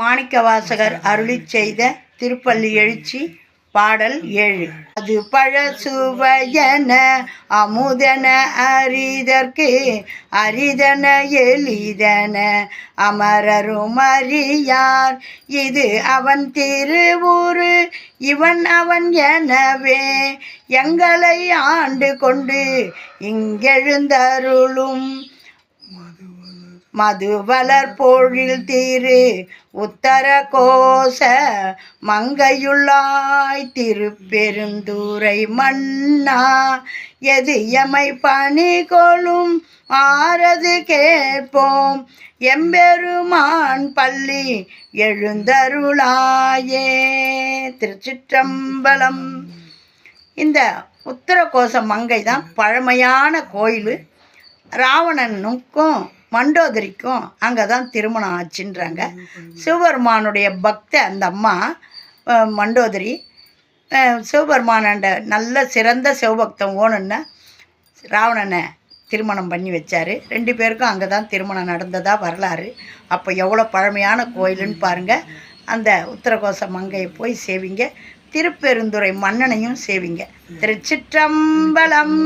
மாணிக்கவாசகர் அருளி செய்த திருப்பள்ளி எழுச்சி பாடல் ஏழு. அது பழசுவையன அமுதன அரிதற்கு அரிதன எளிதன அமரரும் அறியார். இது அவன் திருவூறு இவன் அவன் எனவே எங்களை ஆண்டு கொண்டு இங்கெழுந்தருளும் மதுவலர் பொழில் திரு உத்தர கோச மங்கையுள்ளாய் திருப்பெருந்துரை மன்னா எது எமை பணி கொள்ளும் ஆறது கேட்போம். எம்பெருமான் பள்ளி எழுந்தருளாயே. திருச்சிற்றம்பலம். இந்த உத்தரகோச மங்கை தான் பழமையான கோயில். ராவணனுக்கும் மண்டோதரிக்கும் அங்கே தான் திருமணம் ஆச்சுன்றாங்க. சிவபெருமானுடைய பக்த அந்த அம்மா மண்டோதரி சிவபெருமானாண்ட நல்ல சிறந்த சிவபக்தம் ஓணுன்னா ராவணனை திருமணம் பண்ணி வச்சார். ரெண்டு பேருக்கும் அங்கே தான் திருமணம் நடந்ததாக வரலாறு. அப்போ எவ்வளோ பழமையான கோயிலுன்னு பாருங்கள் அந்த உத்தரகோச மங்கையை போய் சேவிங்க. திருப்பெருந்துறை மன்னனையும் சேவிங்க. திருச்சிற்றம்பலம்.